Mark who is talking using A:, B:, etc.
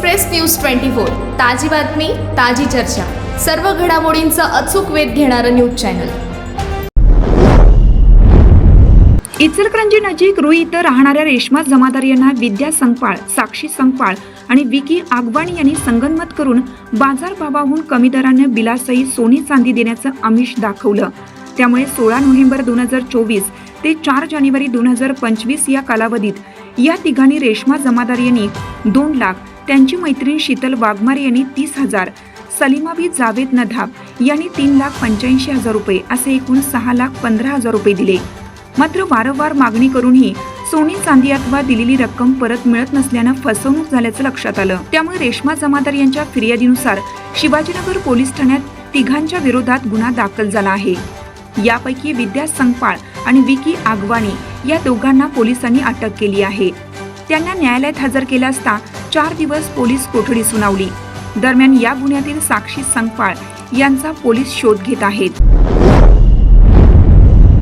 A: Express news twenty four. ताजी बातमी ताजी चर्चा. सर्व घडामोडींचा अचूक वेध घेणारं न्यूज चॅनल.
B: इचलकरंजी नजीक रुई इथं राहणाऱ्या रेश्मा जमादार यांना विद्या संगपाळ साक्षी संगपाळ आणि विकी आगवाणी यांनी संगनमत करून बाजारभावाहून कमी दराने बिलासही सोने चांदी देण्याचं आमिष दाखवलं. त्यामुळे सोळा नोव्हेंबर दोन हजार चोवीस ते चार जानेवारी दोन हजार पंचवीस या कालावधीत या तिघांनी रेश्मा जमादार यांनी दोन लाख त्यांची मैत्रीण शीतल वाघमार यांनी तीस हजार सलीमाबी जावेद नधाब यांनी तीन लाख पंच्याऐंशी हजार रुपये असे एकूण सहा लाख पंधरा हजार रुपये दिले. मात्र वारंवार मागणी करूनही सोनी चांदी अथवा दिलेली रक्कम परत मिळत नसल्यानं फसवणूक झाल्याचं लक्षात आलं. त्यामुळे रेश्मा जमादार यांच्या फिर्यादीनुसार शिवाजीनगर पोलीस ठाण्यात तिघांच्या विरोधात गुन्हा दाखल झाला आहे. यापैकी विद्या संगपाळ आणि विकी आगवाणी या दोघांना पोलिसांनी अटक केली आहे. त्यांना न्यायालयात हजर केले असता चार दिवस पोलीस कोठडी सुनावली. दरम्यान या गुन्ह्यातील साक्षी संगपाळ यांचा पोलीस शोध घेत आहेत.